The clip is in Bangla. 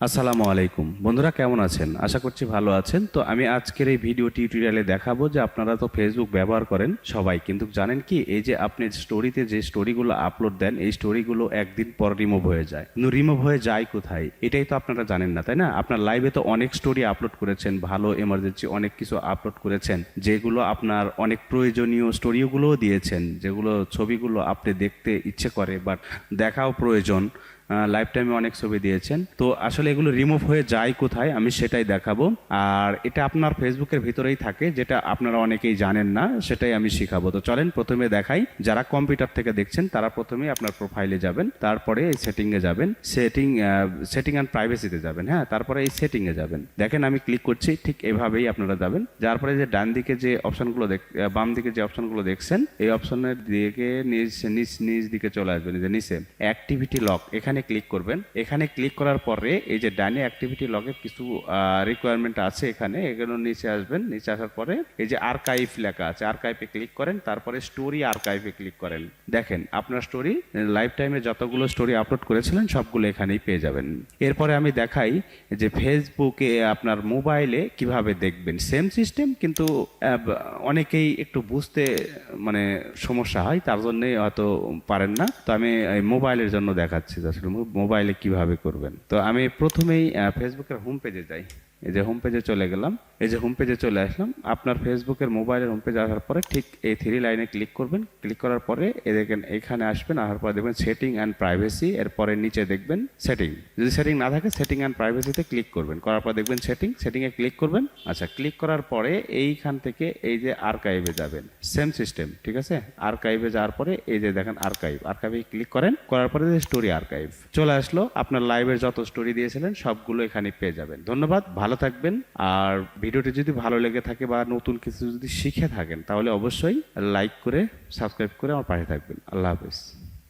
আসসালামু আলাইকুম। বন্ধুরা, কেমন আছেন? আশা করছি ভালো আছেন। তো আমি আজকের এই ভিডিও টিউটোরিয়ালে দেখাবো যে আপনারা তো ফেসবুক ব্যবহার করেন সবাই, কিন্তু জানেন কি, এই যে আপনি স্টোরিতে যে স্টোরিগুলো আপলোড দেন, এই স্টোরিগুলো একদিন পর রিমুভ হয়ে যায়। কিন্তু রিমুভ হয়ে যায় কোথায়? এটাই তো আপনারা জানেন না, তাই না? আপনার লাইভে তো অনেক স্টোরি আপলোড করেছেন, ভালো এমার্জেন্সি অনেক কিছু আপলোড করেছেন, যেগুলো আপনার অনেক প্রয়োজনীয় স্টোরিগুলোও দিয়েছেন, যেগুলো ছবিগুলো আপনি দেখতে ইচ্ছে করে বাট দেখাও প্রয়োজন। লাইফ টাইমে অনেক ছবি দিয়েছেন। তো আসলে এগুলো রিমুভ হয়ে যায় কোথায়, আমি সেটাই দেখাবো। আর এটা আপনার ফেসবুকের ভিতরেই থাকে, যেটা আপনারা অনেকেই জানেন না, সেটাই আমি শিখাবো। তো চলেন প্রথমে দেখাই, যারা কম্পিউটার থেকে দেখছেন, তারা প্রথমে আপনার প্রোফাইলে যাবেন, তারপরে এই সেটিংয়ে যাবেন সেটিং সেটিং অ্যান্ড প্রাইভেসিতে যাবেন হ্যাঁ তারপরে এই সেটিংয়ে যাবেন। দেখেন আমি ক্লিক করছি, ঠিক এভাবেই আপনারা যাবেন। যার পরে যে ডান দিকে যে অপশনগুলো দেখ বাম দিকে যে অপশনগুলো দেখছেন, এই অপশনের দিকে নিচ নিচ নিচ দিকে চলে আসবেন যে নিচে। অ্যাক্টিভিটি লক এখানে ক্লিক করবেন। এখানে ক্লিক করার পরে এই যে ডানে অ্যাক্টিভিটি লকের কিছু রিকোয়ারমেন্ট আছে এখানে, এগুলো নিচে আসবেন। নিচে আসার পরে এই যে আর্কাইভ লেখা আছে আর্কাইভে ক্লিক করেন, তারপরে স্টোরি আর্কাইভে ক্লিক করেন। দেখেন, আপনার স্টোরি লাইফ টাইমে যতগুলো স্টোরি আপলোড করেছিলেন, সবগুলো এখানেই পেয়ে যাবেন। এরপরে আমি দেখাই যে ফেসবুকে আপনার মোবাইলে কীভাবে দেখবেন। সেম সিস্টেম কিন্তু অনেকেই একটু বুঝতে মানে সমস্যা হয়, তার জন্যই হয়তো পারেন না। তো আমি মোবাইলের জন্য দেখাচ্ছি আসলে মোবাইলে কীভাবে করবেন? তো আমি প্রথমেই ফেসবুকের হোম পেজে যাই। এই যে হোম পেজে চলে গেলাম। এই যে হোম পেজে চলে আসলাম। আপনার ফেসবুকের মোবাইলের হোম পেজে আসার পরে ঠিক এই থ্রি লাইনে ক্লিক করবেন। ক্লিক করার পরে দেখেন, এখানে আসবেন, আসার পরে দেখবেন সেটিং অ্যান্ড প্রাইভেসি এরপরে নিচে দেখবেন সেটিং যদি সেটিং না থাকে সেটিং অ্যান্ড প্রাইভেসিতে ক্লিক করবেন। করার পর দেখবেন সেটিং সেটিংয়ে ক্লিক করবেন। আচ্ছা ক্লিক করার পরে এইখান থেকে এই যে আর্কাইভে যাবেন। সেম সিস্টেম ঠিক আছে? আর্কাইভে যাওয়ার পরে এই যে দেখেন আর্কাইভ আর্কাইভে ক্লিক করেন। করার পরে যে স্টোরি আর্কাইভ চলে আসলো। আপনার লাইভের যত স্টোরি দিয়েছিলেন, সবগুলো এখানে পেয়ে যাবেন। ধন্যবাদ। ভালো থাকবেন। আর ভিডিওটি যদি ভালো লেগে থাকে বা নতুন কিছু যদি শিখে থাকেন, তাহলে অবশ্যই লাইক করে সাবস্ক্রাইব করে আমার পাশে থাকবেন। আল্লাহ হাফেজ।